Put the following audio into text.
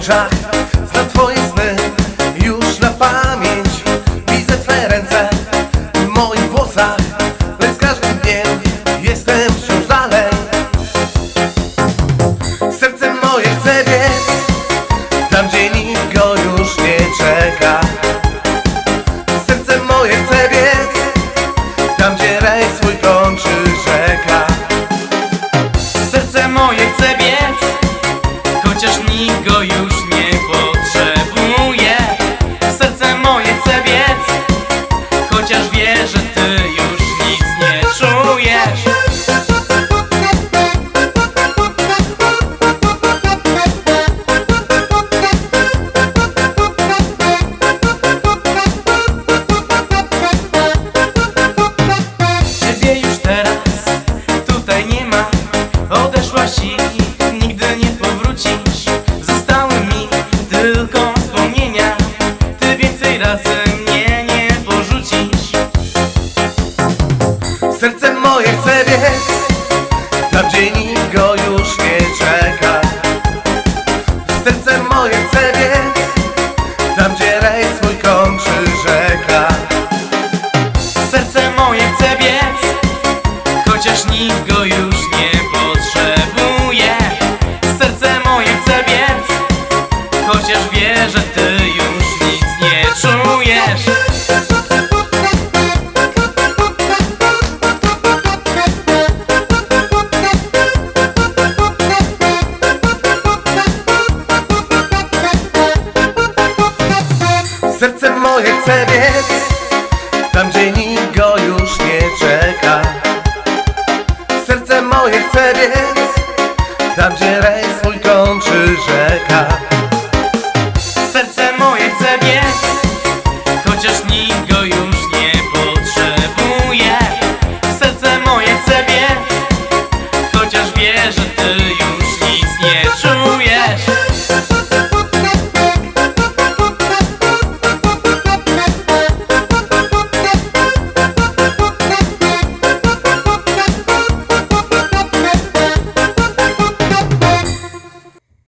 oczach Znam twoje sny. Już na pamięć Widzę twe ręce. W moich włosach Lecz z każdym dniem jestem wciąż dalej. Serce moje chce biec Tam gdzie nikt go już nie czeka. Serce moje chce biec Tam gdzie rejs swój kończy rzeka. Serce moje chce przecież nikt go już nie Chce biec gdzie nikt go już nie czeka. Serce moje chce biec Tam gdzie rejs swój kończy rzeka. Serce moje chce biec Chociaż nikt go już nie potrzebuje. Serce moje chce biec Chociaż wie, że ty Serce moje chce biec. Tam gdzie nikt go już nie czeka. Serce moje chce biec. Tam gdzie rejs mój kończy rzeka.